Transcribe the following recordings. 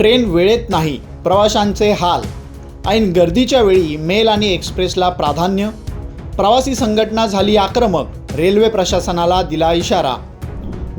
Train वेळेत नाही प्रवाशांचे हाल. ऐन गर्दीच्या वेळी मेल आणि एक्सप्रेसला प्राधान्य. प्रवासी संघटना झाली आक्रमक रेल्वे प्रशासनाला दिला इशारा.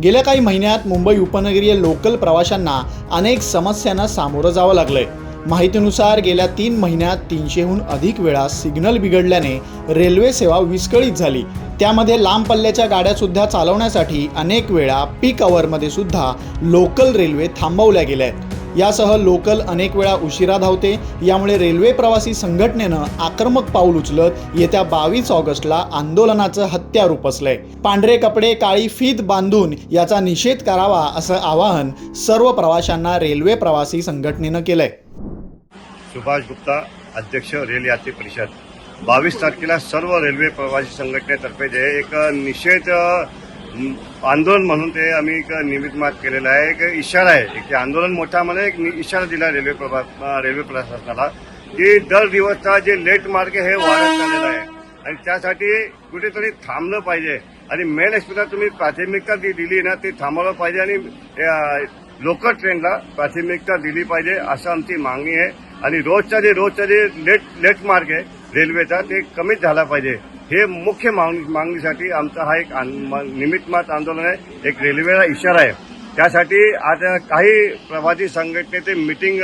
गेल्या काही महिन्यात मुंबई उपनगरीय लोकल प्रवाशांना अनेक समस्यांना सामोरं जावं लागलंय. माहितीनुसार गेल्या तीन महिन्यात तीनशेहून अधिक वेळा सिग्नल बिघडल्याने रेल्वे सेवा विस्कळीत झाली. त्यामध्ये लांब पल्ल्याच्या गाड्यासुद्धा चालवण्यासाठी अनेक वेळा पीक आवरमध्ये सुद्धा लोकल रेल्वे थांबवल्या गेल्या आहेत. यासह लोकल अनेक वेळा उशिरा धावते. यामुळे रेल्वे प्रवासी संघटनेनं आक्रमक पाऊल उचलत येत्या बावीस ऑगस्टला आंदोलनाचं हत्यार उपसलंय पांढरे कपडे काळी फीत बांधून याचा निषेध करावा असं आवाहन सर्व प्रवाशांना रेल्वे प्रवासी संघटनेनं केलंय. सुभाष गुप्ता अध्यक्ष रेल यात्री परिषद. बावीस तारखेला सर्व रेल्वे प्रवासी संघटनेतर्फे जे एक निषेध आंदोलन म्हणून ते आम्ही एक निमित्त केलेलं आहे. एक इशारा आहे. की आंदोलन मोठा एक इशारा दिला रेल्वे प्रभा रेल्वे प्रशासनाला की दर दिवसचा जे लेट मार्ग आहे हे वाढत चाललेलं आहे. आणि त्यासाठी कुठेतरी थांबलं पाहिजे. आणि मेन एक्सप्रेसला तुम्ही प्राथमिकता जी दिली ना ती थांबवलं पाहिजे आणि लोकल ट्रेनला प्राथमिकता दिली पाहिजे असं आमची मागणी आहे. आणि रोजच्या जे रोजचा जे लेट लेट मार्ग आहे रेल्वेचा ते कमीच झाला पाहिजे. हे मुख्य मागणी मागणीसाठी आमचा हा एक आन- म- निमित्तमात आंदोलन आहे. एक रेल्वेला इशारा आहे. त्यासाठी आता काही प्रवासी संघटनेचे मिटिंग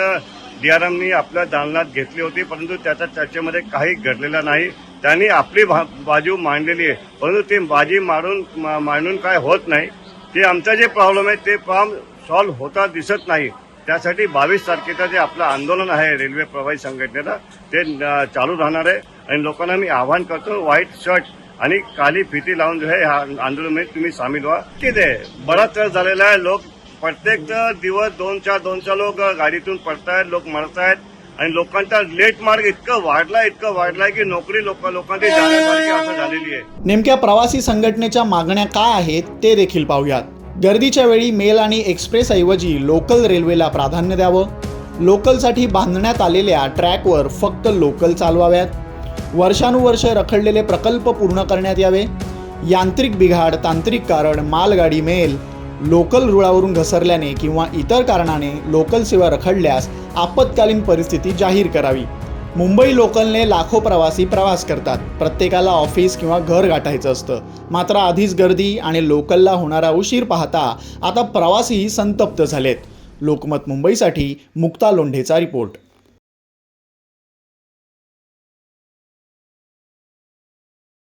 डीआरएमनी आपल्या दालनात घेतली होती परंतु त्याच्या चर्चेमध्ये काही घडलेला नाही. त्यांनी आपली भा- बाजू मांडलेली आहे. परंतु ते बाजी मारून मा- मांडून काय होत नाही. ते आमचा जे प्रॉब्लेम आहे ते प्रॉब्लेम सॉल्व्ह होता दिसत नाही. त्यासाठी बावीस तारखेचं जे आपलं आंदोलन आहे रेल्वे प्रवासी संघटनेला ते चालू राहणार आहे. आणि लोकांना मी आवाहन करतो व्हाईट शर्ट आणि काली फिती लावून जो आहे ह्या आंदोलनामध्ये तुम्ही सामील व्हा किती आहे बराच त्रास झालेला आहे लोक प्रत्येक दिवस दोन चार दोन चार लोक गाडीतून पडतायत लोक मरतायत आणि लोकांचा लेट मार्ग इतकं वाढला इतकं वाढलाय की नोकरी लोक लोकांची असं झालेली आहे. नेमक्या प्रवासी संघटनेच्या मागण्या काय आहेत ते देखील पाहूयात. गर्दीच्या वेळी मेल आणि एक्सप्रेस ऐवजी लोकल रेल्वेला प्राधान्य द्यावं. लोकलसाठी बांधण्यात आलेल्या ट्रॅकवर फक्त लोकल चालवाव्यात. वर्षानुवर्ष रखडलेले प्रकल्प पूर्ण करण्यात यावे. यांत्रिक बिघाड तांत्रिक कारण मालगाडी मेल लोकल रुळावरून घसरल्याने किंवा इतर कारणाने लोकल सेवा रखडल्यास आपत्कालीन परिस्थिती जाहीर करावी. मुंबई लोकलने लाखो प्रवासी प्रवास करतात. प्रत्येकाला ऑफिस किंवा घर गाठायचं असतं. मात्र आधीच गर्दी आणि लोकलला होणारा उशीर पाहता आता प्रवासीही संतप्त झालेत. लोकमत मुंबईसाठी मुक्ता लोंढेचा रिपोर्ट.